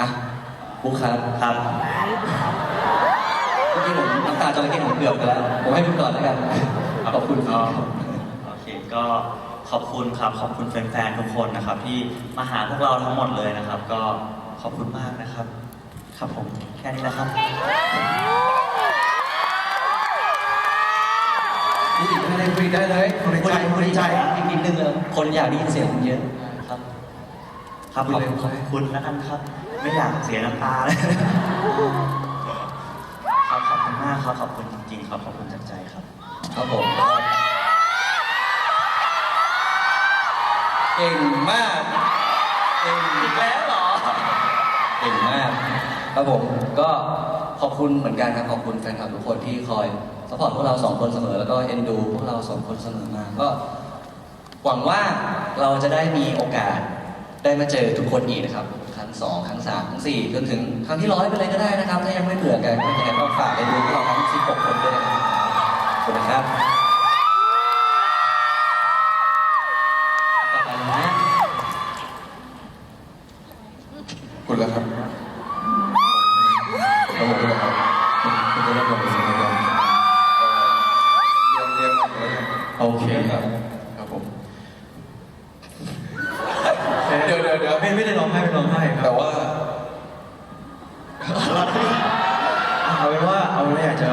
อะบุ๊คครับครับเมื่อกี้ผมน้ำตาจระเข้ผมเกือบไปแล้ว ผมให้คุณก่อนแล้วกันขอบคุณคก็รับโอเคก็ขอบคุณครับ ขอบคุณแฟนๆทุกคนนะครับ ที่มาหาพวกเราทั้งหมดเลยนะครับ ก็ขอบคุณมากนะครับ ครับผมแค่นี้นะครับพูดอีกไม่ได้คุยได้เลยคุยในใจคุยในใจ อีกนิดนึงเลยคนอยากได้ยินเสียงคุณเยอะครับ ครับขอบขอบคุณแล้วกันครับ ไม่อยากเสียน้ำตาเลยครับขอบคุณมากครับขอบคุณจริงๆครับขอบคุณจากใจครับ ครับผมเก่งมากเก่งอีกแล้วเหรอเก่งมากครับผมก็ขอบคุณเหมือนกันครับขอบคุณแฟนคลับทุกคนที่คอยสปอร์ตพวกเราสองคนเสมอแล้วก็เอ็นดูพวกเราสองคนเสมอมาก็หวังว่าเราจะได้มีโอกาสได้มาเจอทุกคนอีกนะครับครั้ง สองครั้งสามครั้งสี่จนถึงครั้งที่ร้อยไปเลยก็ได้นะครับ ถ้ายังไม่เบื่อกันก็ยังไงก็ฝากไปดูพวกเราทั้ง16คนด้วยนะครับขอบคุณนะครับต่อไปนะ คุณแล้วครับครับผมด้วยครับคุณจะรับรองสิ่งใดเรียนเรียนอะครับโอเคครับครับผม เดี๋ยวเดี๋ยวเดี๋ยว ไม่ไม่ได้ร้องไห้ไม่ร้องไห้ครั แต่ บ ว่า เอาเป็นว่าเอาเป็นว่าอยากจะ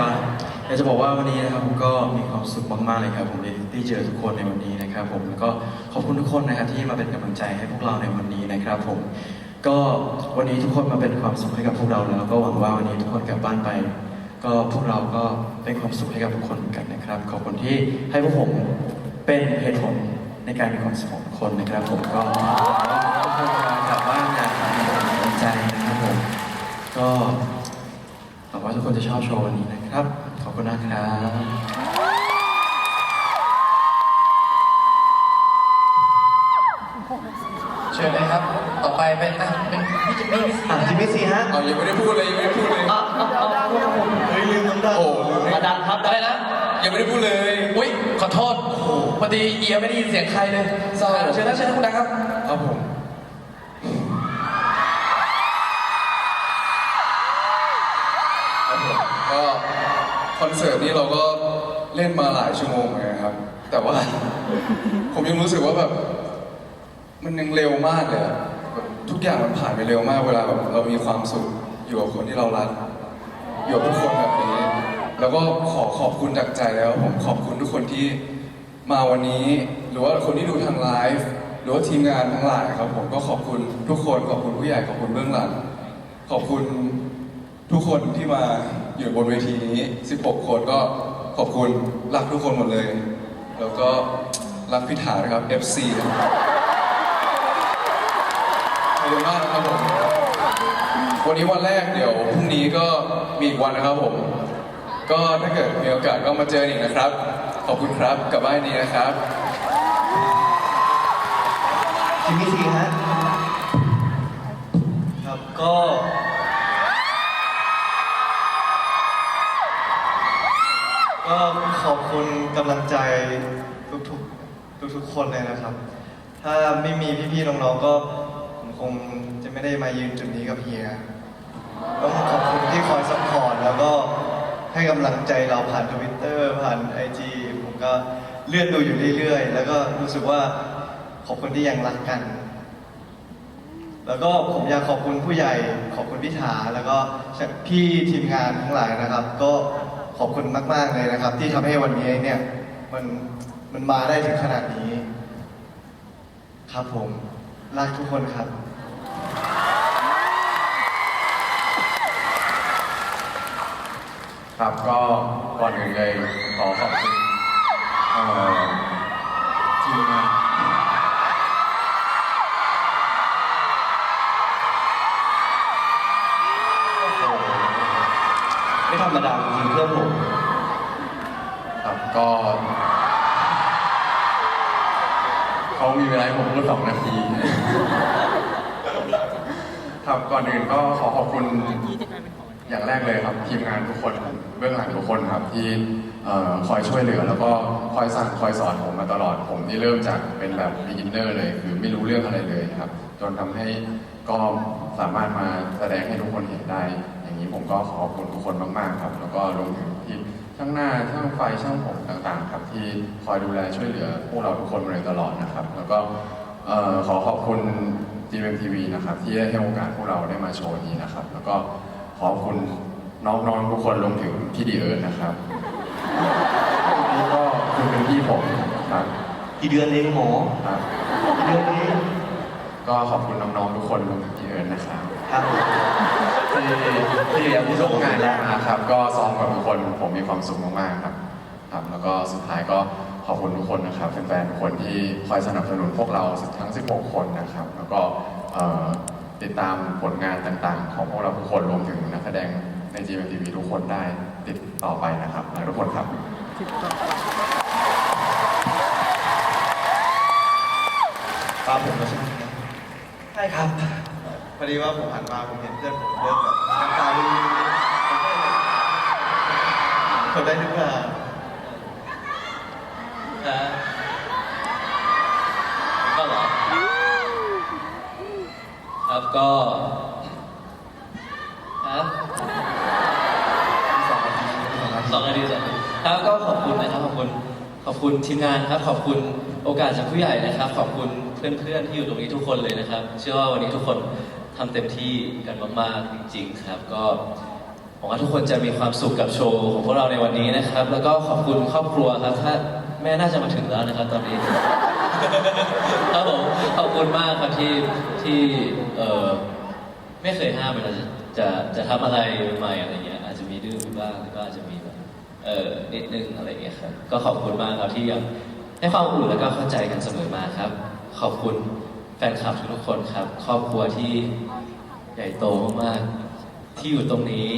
อยากจะบอกว่าวันนี้นะครับผมก็มีความ สุขมากๆเลยครับผมได้ได้เจอทุกคนในวันนี้นะครับ ผมแล้วก็ขอบคุณทุกคนนะครับที่มาเป็นกำลังใจให้พวกเราในวันนี้นะครับ ผม ก็วันนี้ทุกคนมาเป็นความสุขให้กับพวกเราแล้ว ก็หวังว่าวันนี้ทุกคนกลับบ้านไป ก็พวกเราก็เป็นความสุขให้กับทุกคนเหมือนกันนะครับ ขอบคุณที่ให้พวกผมเป็นเหตุผลในการมีความสุขของคนนะครับ ผมก็ทุกคนจะกลับบ้านอย่างมีกำลังใจนะครับผมก็หวังว่าทุกคนจะชอบโชว์วันนี้นะครับขอบคุณนะครับ ชิญเลยครับ ต่อไปเป็นอะเป็นพี่จิมมี่พี่ซีอะจิมมี่ซีฮะเอายังไม่ได้พูดเลยยังไม่ได้พูดเลยเอาเอาเอาเอาเอาเฮ้ยลืมน้ำตาโอ้ลืมมาดังครับอะไรนะยังไม่ได้พูดเลย อุ้ยขอโทษโอ้โหพอดีเอียไม่ได้ยินเสียงใครเลยเศร้าเชิญนะเชิญนะคุณดังครับครับผมครับผมก็คอนเสิร์ตนี้เราก็เล่นมาหลายชั่วโมงเหมือนกันครับ แต่ว่า ผมยังรู้สึกว่าแบบ มันยังเร็วมากเลยอะแบบทุกอย่างมันผ่านไปเร็วมากเวลาแบบเรามีความสุขอยู่กับคนที่เรารักอยู่กับทุกคนแบบนี้ แล้วก็ขอขอบคุณจากใจแล้วผมขอบคุณทุกคนที่มาวันนี้ หรือว่าคนที่ดูทางไลฟ์หรือว่าทีมงานทั้งหลายครับผมก็ขอบคุณทุกคนขอบคุณผู้ใหญ่ขอบคุณเบื้องหลังขอบคุณทุกคนที่มาอยู่บนเวทีนี้ 16 คนก็ขอบคุณรักทุกคนหมดเลย แล้วก็รักพิธานะครับ FC นะครับ ขอบคุณมากนะครับผม วันนี้วันแรกเดี๋ยวพรุ่งนี้ก็มีอีกวันนะครับผม ก็ถ้าเกิดมีโอกาสก็มาเจออีกนะครับ ขอบคุณครับกลับบ้านดีนะครับจิมมี่ซีฮะครับก็ก็ขอบคุณกำลังใจทุกๆทุกๆคนเลยนะครับ ถ้าไม่มีพี่ๆน้องๆก็ผม คงจะไม่ได้มายืนจุดนี้กับเฮียต้องขอบคุณที่คอยซัพพอร์ตแล้วก็ให้กำลังใจเราผ่านทวิตเตอร์ผ่านไอจีผมก็เลื่อนดูอยู่เรื่อยๆ แล้วก็รู้สึกว่าขอบคุณที่ยังรักกัน แล้วก็ผมอยากขอบคุณผู้ใหญ่ขอบคุณพี่ถาแล้วก็พี่ทีมงานทั้งหลายนะครับ ก็ขอบคุณมากๆเลยนะครับ ที่ทำให้วันนี้เนี่ยมันมันมาได้ถึงขนาดนี้ ครับผมรักทุกคนครับ ครับก็ก่อนอื่นเลยขอขอบคุณเอ่อทีมงานไม่ธรรมดาจริงๆเพื่อนผมครับก็เขามีเวลาให้ผมพูดสองนาทีครับก่อนอื่นก็ขอขอบคุณ อย่างแรกเลยครับทีมงานทุกคนเบื้องหลังทุกคนครับที่เอ่อคอยช่วยเหลือ แล้วก็คอยสั่งคอยสอนผมมาตลอดผมนี่เริ่มจากเป็นแบบ beginner เลย คือไม่รู้เรื่องอะไรเลยครับจนทำให้ก็สามารถมาแสดงให้ทุกคนเห็นได้ อย่างนี้ผมก็ขอบคุณทุกคนมากๆครับ แล้วก็รวมถึงที่ช่างหน้าช่างไฟช่างผมต่างๆ ครับที่คอยดูแลช่วยเหลือพวกเราทุกคนมาโดยตลอดนะครับ แล้วก็เอ่อขอขอบคุณ GMTV นะครับที่ได้ให้โอกาสพวกเราได้มาโชว์นี้นะครับ แล้วก็ ขอบคุณน้องๆทุกคนรวมถึงพี่ดีเอิร์ธนะครับนี่ก็คือเป็นพี่ผมครับกี่เดือนเองหมอครับกี่เดือนเองก็ขอบคุณน้องๆทุกคนรวมถึงพี่เอิร์ธนะครับครับผมที่ที่เรียนร่วมงานแล้วนะครับ ก็ซ้อมกับทุกคนผมมีความสุขมากๆครับครับ แล้วก็สุดท้ายก็ขอบคุณทุกคนนะครับแฟนๆทุกคนที่คอยสนับสนุนพวกเราทั้ง 16 คนนะครับ แล้วก็เอ่อ ติดตามผลงานต่างๆ ของพวกเราทุกคนรวมถึงนักแสดงใน GMTV ทุกคนได้ติดต่อไปนะครับและทุกคนครับ ตามผมแล้วใช่ไหมครับใช่ครับ พอดีว่าผมหันมาผมเห็นเพื่อนผมเริ่มแบบน้ำตาลื้นคนได้หรือเปล่า ครับก็เหรอ ครับก็ครับสองนาทีสองนาทีครับก็ขอบคุณนะครับขอบคุณขอบคุณทีมงานครับ ขอบคุณโอกาสจากผู้ใหญ่นะครับ ขอบคุณเพื่อนๆที่อยู่ตรงนี้ทุกคนเลยนะครับ เชื่อว่าวันนี้ทุกคนทำเต็มที่กันมากๆจริง ๆ ครับ ก็หวังว่าทุกคนจะมีความสุขกับโชว์ของพวกเราในวันนี้นะครับ แล้วก็ขอบคุณครอบครัวครับถ้าแม่น่าจะมาถึงแล้วนะครับ ตอนนี้ ครับผมขอบคุณมากครับที่ที่เออไม่เคยห้ามเวลาจะจะจะทำอะไรใหม่อะไรเงี้ยอาจจะมีดื้อบ้างแล้วก็อาจจะมีแบบเออนิดนึงอะไรเงี้ยครับก็ขอบคุณมากครับที่ยังให้ความอบอุ่นแล้วก็เข้าใจกันเสมอมาครับ ขอบคุณแฟนคลับทุกคนครับ ครอบครัวที่ใหญ่โตมากๆที่อยู่ตรงนี้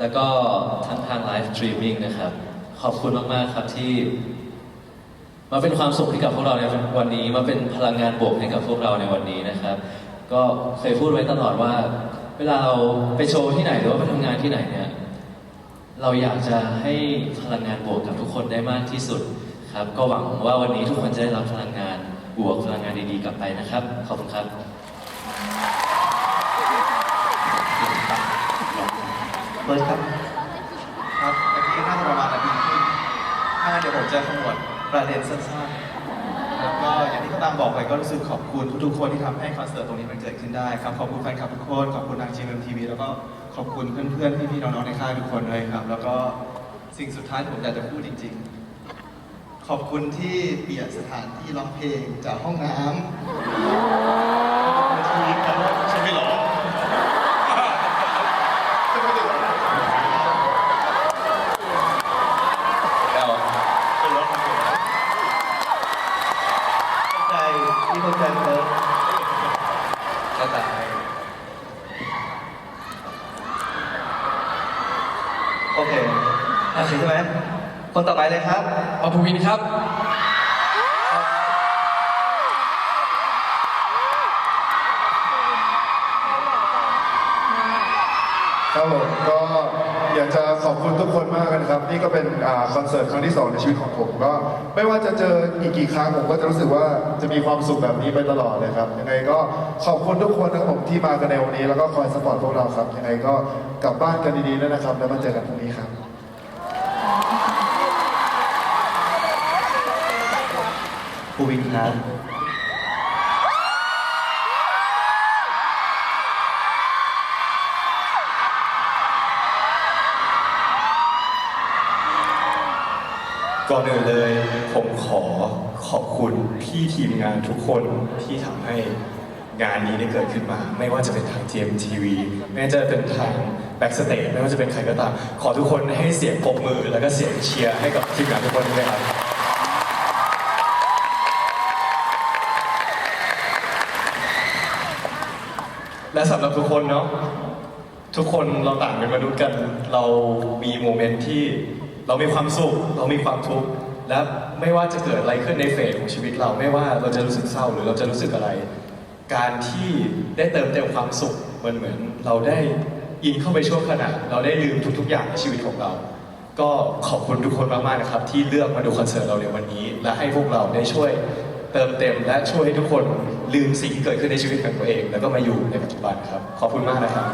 แล้วก็ทั้งทางไลฟ์สตรีมมิ่งนะครับ ขอบคุณมากๆครับที่ มาเป็นความสุขให้กับพวกเราในวันนี้ มาเป็นพลังงานบวกให้กับพวกเราในวันนี้นะครับ ก็เคยพูดไว้ตลอดว่า เวลาเราไปโชว์ที่ไหนหรือว่าไปทำงานที่ไหนเนี่ยเราอยากจะให้พลังงานบวกกับทุกคนได้มากที่สุดครับ ก็หวังว่าวันนี้ทุกคนจะได้รับพลังงานบวกพลังงานดีๆกลับไปนะครับขอบคุณครับเบิร์ดครับครับเมื่อกี้น่าจะประมาณนาทีครึ่งถ้างั้นเดี๋ยวผมจะขมวด ประเด็นสั้นๆแล้วก็อย่างที่ก็ตามบอกไปก็รู้สึกขอบคุณทุกๆคนที่ทำให้คอนเสิร์ตตรงนี้มันเกิดขึ้นได้ครับขอบคุณแฟนคลับทุกคนขอบคุณทาง GMMTV แล้วก็ขอบคุณเพื่อนๆพี่ๆน้องๆในค่ายทุกคนเลยครับ แล้วก็สิ่งสุดท้ายที่ผมอยากจะพูดจริง ๆ ขอบคุณที่เปลี่ยนสถานที่ร้องเพลงจากห้องน้ำทีครับใช่ไหมหรอ เข้าใจที่เข้าใจเบิร์ด ก็แต่ โอเคอะถึง ใช่ไหมคนต่อไปเลยครับเอาภูวินครับ ครับผมก็อยากจะขอบคุณทุกคนมากนะครับ นี่ก็เป็นอ่าคอนเสิร์ตครั้งที่สองในชีวิตของผมก็ไม่ว่าจะเจออีกกี่ครั้งผมก็จะรู้สึกว่าจะมีความสุขแบบนี้ไปตลอดเลยครับยังไงก็ขอบคุณทุกคนนะครับผมที่มากันในวันนี้ แล้วก็คอยสปอร์ตพวกเราครับยังไงก็กลับบ้านกันดีๆด้วยนะครับ แล้วมาเจอกันพรุ่งนี้ครับ ภูวิน ครับก่อนอื่นเลยผมขอขอบคุณพี่ทีมงานทุกคนที่ทำให้งานนี้ได้เกิดขึ้นมา ไม่ว่าจะเป็นทาง GMTV ไม่ว่าจะเป็นทาง Backstage ไม่ว่าจะเป็นใครก็ตาม ขอทุกคนให้เสียงปรบมือ แล้วก็เสียงเชียร์ให้กับทีมงานทุกคนด้วยครับ และสำหรับทุกคนเนาะทุกคนเราต่างเป็นมนุษย์กัน เรามีโมเมนต์ที่เรามีความสุข เรามีความทุกข์และไม่ว่าจะเกิดอะไรขึ้นในเฟสของชีวิตเราไม่ว่าเราจะรู้สึกเศร้าหรือเราจะรู้สึกอะไร การที่ได้เติมเต็มความสุขมันเหมือนเราได้อินเข้าไปช่วงขณะเราได้ลืมทุก ๆ อย่างในชีวิตของเรา ก็ขอบคุณทุกคนมากๆนะครับ ที่เลือกมาดูคอนเสิร์ตเราในวันนี้ และให้พวกเราได้ช่วยเติมเต็มและช่วยให้ทุกคน ลืมสิ่งที่เกิดขึ้นในชีวิตของตัวเอง แล้วก็มาอยู่ในปัจจุบันครับ ขอบคุณมากนะครับ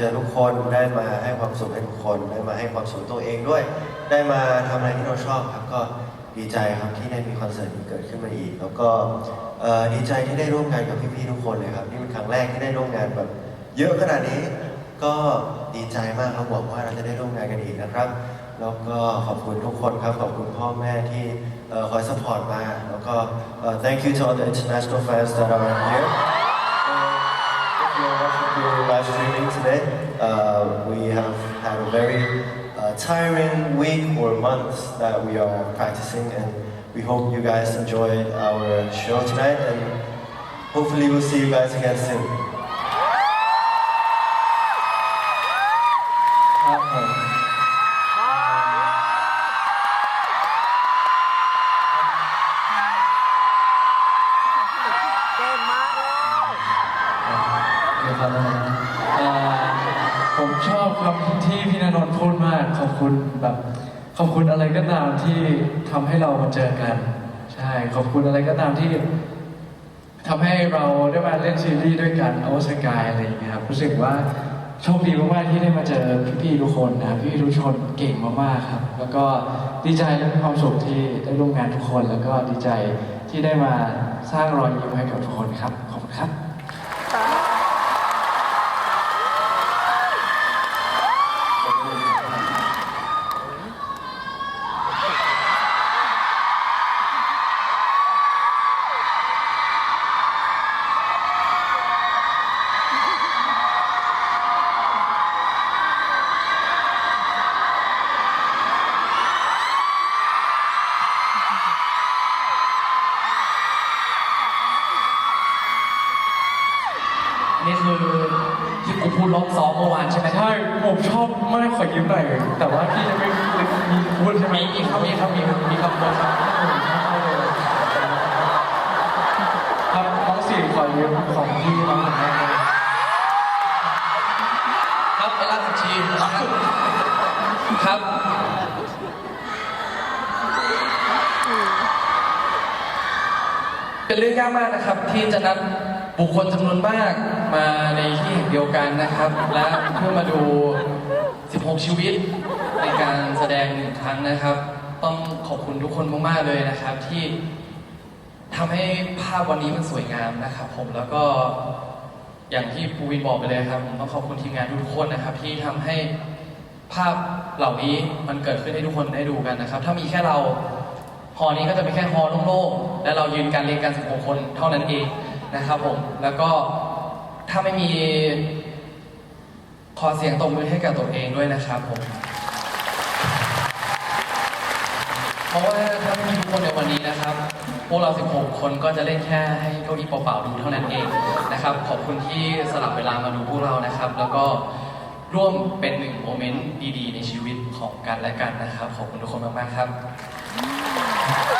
เจอทุกคนได้มาให้ความสุขให้ทุกคนได้มาให้ความสุขตัวเองด้วย ได้มาทำอะไรที่เราชอบครับก็ดีใจครับที่ได้มีคอนเสิร์ตนี้เกิดขึ้นมาอีก แล้วก็เอ่อดีใจที่ได้ร่วมงานกับพี่ๆทุกคนเลยครับนี่เป็นครั้งแรกที่ได้ร่วมงานแบบเยอะขนาดนี้ ก็ดีใจมากครับหวังว่าเราจะได้ร่วมงานกันอีกนะครับ แล้วก็ขอบคุณทุกคนครับขอบคุณพ่อแม่ที่เอ่อคอยสปอร์ตมาแล้วก็เอ่อ thank you to all the international fans that are here uh, we have had a very uh, tiring week or months that we are practicing and we hope you guys enjoyed our show tonight and hopefully we'll see you guys again soon คุณแบบขอบคุณอะไรก็ตามที่ทำให้เรามาเจอกัน ใช่ ขอบคุณอะไรก็ตามที่ทำให้เราได้มาเล่นซีรีส์ด้วยกันเอสกายอะไรอย่างเงี้ยครับรู้สึกว่าโชคดีมากๆที่ได้มาเจอพี่ๆทุกคนนะพี่ทุกคนเก่งมากๆครับ แล้วก็ดีใจและมีความสุขที่ได้ร่วมงานทุกคน แล้วก็ดีใจที่ได้มาสร้างรอยยิ้มให้กับทุกคนครับ ทีครับ เป็นเรื่องยากมากนะครับ ที่จะนัดบุคคลจำนวนมากมาในที่แห่งเดียวกันนะครับ และเพื่อมาดู 16 ชีวิตในการแสดงหนึ่งครั้งนะครับ ต้องขอบคุณทุกคนมากๆเลยนะครับที่ทำให้ภาพวันนี้มันสวยงามนะครับ ผมแล้วก็ อย่างที่ปูวินบอกไปเลยครับผมต้องขอบคุณทีมงานทุกคนนะครับ ที่ทำให้ภาพเหล่านี้มันเกิดขึ้นให้ทุกคนได้ดูกันนะครับ ถ้ามีแค่เราฮอนี้ก็จะเป็นแค่ฮอโล่งๆและเรายืนการเรียนกัน16คนเท่านั้นเองนะครับผมแล้วก็ถ้าไม่มีขอเสียงตบมือให้กับตัวเองด้วยนะครับผม เพราะว่าถ้าไม่มีทุกคนในวันนี้นะครับ พวกเรา 16 คนก็จะเล่นแค่ให้เก้าอี้เปล่าๆดูเท่านั้นเองนะครับ ขอบคุณที่สลับเวลามาดูพวกเรานะครับ แล้วก็ร่วมเป็นหนึ่งโมเมนต์ดีๆ ในชีวิตของกันและกันนะครับ ขอบคุณทุกคนมากๆครับครับ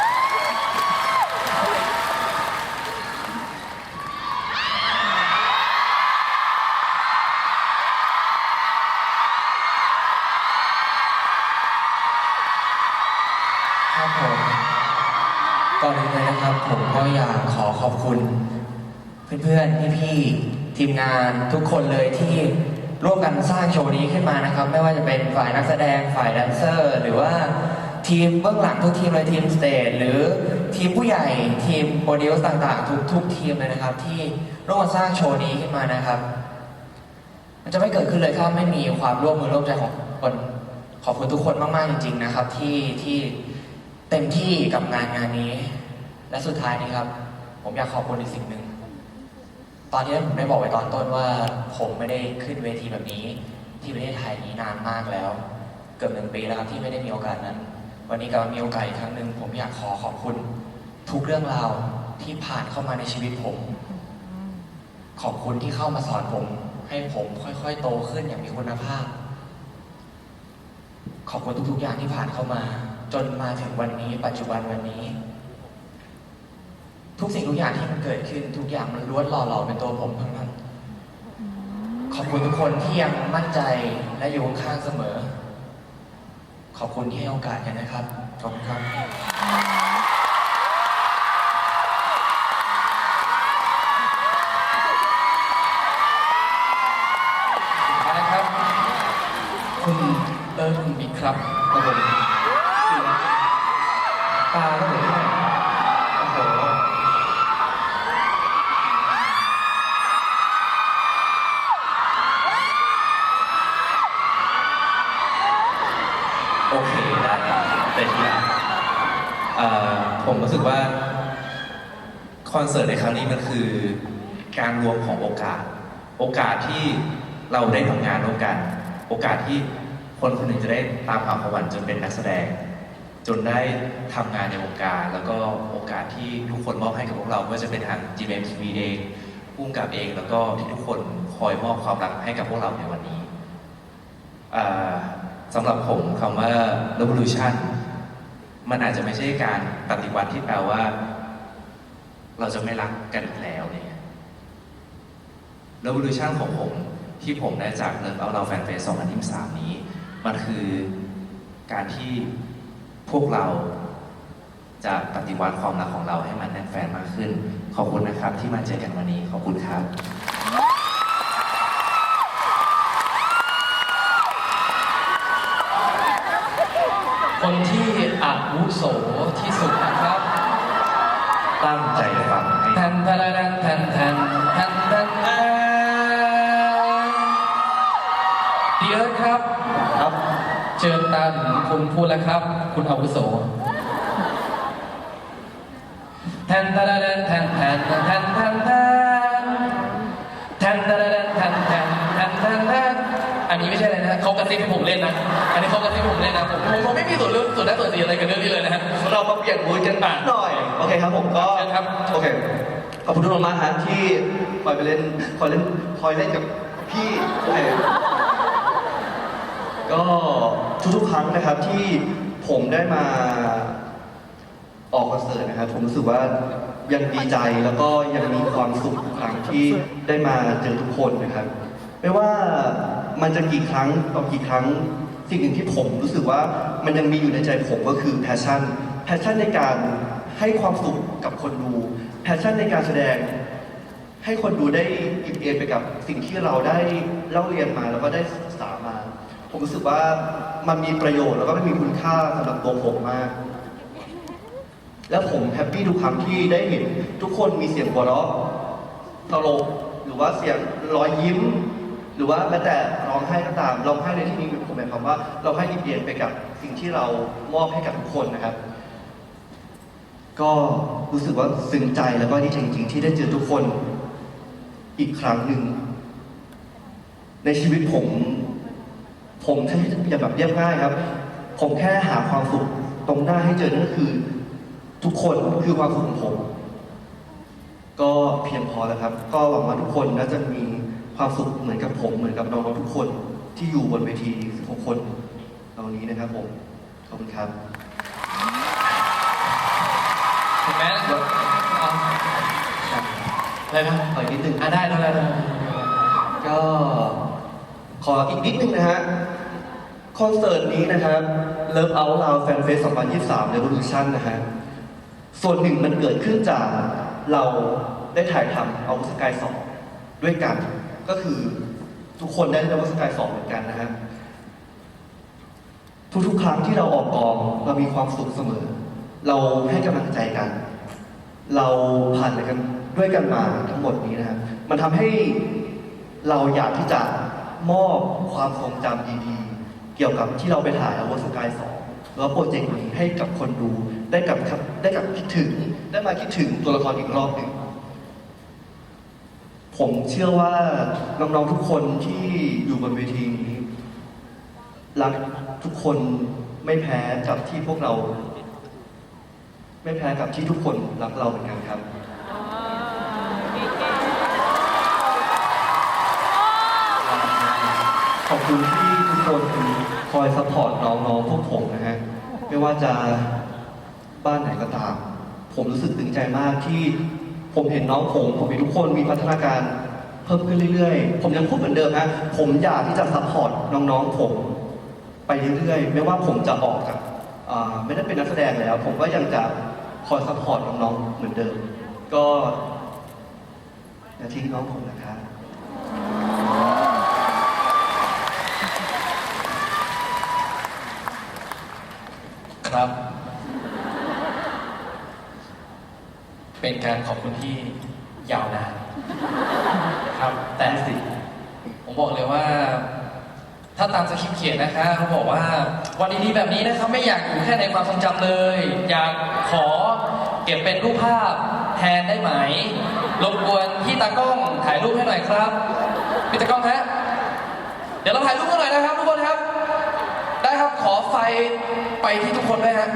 ผมก็อยากขอขอบคุณ เพื่อนๆ พี่ๆ ทีมงานทุกคนเลยที่ร่วมกันสร้างโชว์นี้ขึ้นมานะครับ ไม่ว่าจะเป็นฝ่ายนักแสดงฝ่ายแดนเซอร์ หรือว่าทีมเบื้องหลังทุกทีมเลยทีมสเตจหรือทีมผู้ใหญ่ทีมโปรดิวส์ต่างๆ ทุกทุกทีมเลยนะครับ ที่ร่วมกันสร้างโชว์นี้ขึ้นมานะครับ มันจะไม่เกิดขึ้นเลยถ้าไม่มีความร่วมมือร่วมใจของคนขอบคุณทุกคนมากๆจริง ๆ นะครับ ที่ที่เต็มที่กับงานงานนี้ และสุดท้ายนี้ครับ ผมอยากขอบคุณอีกสิ่งหนึ่ง ตอนที่ผมได้บอกไว้ตอนต้นว่า ผมไม่ได้ขึ้นเวทีแบบนี้ ที่ประเทศไทยนี้นานมากแล้ว เกือบหนึ่งปีแล้วครับที่ไม่ได้มีโอกาสนั้น วันนี้กลับมามีโอกาสอีกครั้งหนึ่งผมอยากขอขอบคุณ ทุกเรื่องราวที่ผ่านเข้ามาในชีวิตผม ขอบคุณที่เข้ามาสอนผม ให้ผมค่อยๆ โตขึ้นอย่างมีคุณภาพ ขอบคุณทุกๆอย่างที่ผ่านเข้ามา จนมาถึงวันนี้ ปัจจุบันวันนี้ ทุกสิ่งทุกอย่างที่มันเกิดขึ้น ทุกอย่างมันล้วนหล่อหลอมเป็นตัวผมทั้งนั้น ขอบคุณทุกคนที่ยังมั่นใจและอยู่ข้างๆเสมอ ขอบคุณที่ให้โอกาสกันนะครับ ขอบคุณครับสุดท้ายครับ คุณเอิร์ธคุณบิ๊กครับครับผม เสิร์ตในครั้งนี้มันคือการรวมของโอกาส โอกาสที่เราได้ทำงานร่วมกัน โอกาสที่คนคนหนึ่งจะได้ตามหาความฝันจนเป็นนักแสดง จนได้ทำงานในวงการ แล้วก็โอกาสที่ทุกคนมอบให้กับพวกเราไม่ว่าจะเป็นทาง GMTV เองพุ่มกับเอง แล้วก็ที่ทุกคนคอยมอบความรักให้กับพวกเราในวันนี้อ่าสำหรับผมคำว่า revolution มันอาจจะไม่ใช่การปฏิวัติที่แปลว่า เราจะไม่รักกันอีกแล้วเนี่ย revolution ของผมที่ผมได้จากเลิฟเอาเราแฟนเฟส2023 นี้ มันคือการที่พวกเราจะปฏิวัติความรักของเราให้มันแน่นแฟนมากขึ้น ขอบคุณนะครับที่มาเจอกันวันนี้ ขอบคุณครับคนที่อาวุโส คุณพูดแล้วครับ คุณอาวุโสแทนตะระแดนแทนแทนแทนแทนแทนแทนตะระแดนแทนแทนแทนแทนแทนอันนี้ไม่ใช่อะไรนะเขากระซิบผมเล่นนะ อันนี้เขากระซิบผมเล่นนะผมผมไม่มีส่วนเรื่องส่วนได้ส่วนเสียอะไรกับเรื่องนี้เลยนะฮะเรามาเปลี่ยนมูดกันบ้างหน่อย โอเคครับผมก็โอเคขอบคุณทุกคนมากครัที่คอยไปเล่นคอยเล่นคอยเล่นกับพี่ก็ ทุกๆครั้งนะครับที่ผมได้มาออกคอนเสิร์ตนะครับผมรู้สึกว่ายังดีใจแล้วก็ยังมีความสุขทุกครั้งที่ได้มาเจอทุกคนนะครับ ไม่ว่ามันจะกี่ครั้งต่อกี่ครั้งสิ่งหนึ่งที่ผมรู้สึกว่ามันยังมีอยู่ในใจผมก็คือแพชชั่นแพชชั่นในการให้ความสุขกับคนดูแพชชั่นในการแสดง ให้คนดูได้อิ่มเอมไปกับสิ่งที่เราได้เล่าเรียนมาแล้วก็ได้ศึกษามา ผมรู้สึกว่ามันมีประโยชน์แล้วก็มันมีคุณค่าสำหรับตัวผมมาก และผมแฮปปี้ทุกครั้งที่ได้เห็นทุกคนมีเสียงหัวเราะตลกหรือว่าเสียงรอยยิ้ม หรือว่าแม้แต่ร้องไห้ก็ตามร้องไห้ในที่นี้ผมหมายความว่าเราให้อิ่มเอมไปกับสิ่งที่เรามอบให้กับทุกคนนะครับ ก็รู้สึกว่าซึ้งใจแล้วก็ดีใจจริง ๆ ที่ได้เจอทุกคนอีกครั้งหนึ่งในชีวิตผม ผมแค่อย่างแบบเรียบง่ายครับ ผมแค่หาความสุขตรงหน้าให้เจอนั่นก็คือ ทุกคนคือความสุขของผม ก็เพียงพอแล้วครับ ก็หวังว่าทุกคนน่าจะมีความสุขเหมือนกับผมเหมือนกับน้องๆทุกคนที่อยู่บนเวที16คนเหล่านี้นะครับผมขอบคุณครับถึงแม้เอาอะไรนะขออีกนิดนึงอะได้ได้ได้ได้ก็ ขออีกนิดนึงนะฮะ คอนเสิร์ตนี้นะครับ Love Out Loud Fan Fest 2023 Revolution นะฮะ ส่วนหนึ่งมันเกิดขึ้นจากเราได้ถ่ายทำเอาสกายสองด้วยกัน ก็คือทุกคนได้เล่นเอาสกายสองเหมือนกันนะฮะ ทุกๆ ครั้งที่เราออกกองเรามีความสุขเสมอ เราให้กำลังใจกัน เราผ่านอะไรกันด้วยกันมาทั้งหมดนี้นะครับมันทำให้เราอยากที่จะ มอบความทรงจำดีๆ เกี่ยวกับที่เราไปถ่ายอวสกายสองหรือว่าโปรเจกต์นี้ให้กับคนดู ได้กับได้กับคิดถึง ได้มาคิดถึงตัวละครอีกรอบหนึ่ง ผมเชื่อว่าน้องๆทุกคนที่อยู่บนเวทีนี้รักทุกคนไม่แพ้กับที่พวกเรา ไม่แพ้กับที่ทุกคนรักเราเหมือนกันครับ ขอบคุณที่ทุกคนคอยซัพพอร์ตน้องๆพวกผมนะฮะ ไม่ว่าจะบ้านไหนก็ตาม ผมรู้สึกตึงใจมากที่ผมเห็นน้องผม ผมเห็นทุกคนมีพัฒนาการเพิ่มขึ้นเรื่อยๆ ผมยังพูดเหมือนเดิมฮะผมอยากที่จะซัพพอร์ตน้องๆผม ไปเรื่อยๆ ไม่ว่าผมจะออกจากอ่าไม่ได้เป็นนักแสดงแล้ว ผมก็ยังจะคอยซัพพอร์ตน้องๆเหมือนเดิม ก็อย่าทิ้งน้องผมนะ ครับ เป็นการขอบคุณที่ยาวนานครับแต่สิผมบอกเลยว่า ถ้าตามสคริปต์เขียนนะคะเขาบอกว่าวันดีๆแบบนี้นะครับไม่อยากอยู่แค่ในความทรงจำเลย อยากขอเก็บเป็นรูปภาพแทนได้ไหมรบกวนพี่ตากล้องถ่ายรูปให้หน่อยครับพี่ตากล้องฮะเดี๋ยวเราถ่ายรูปกันหน่อยนะครับทุกคนครับ ได้ครับ ขอไฟไปที่ทุกคนด้วยฮะ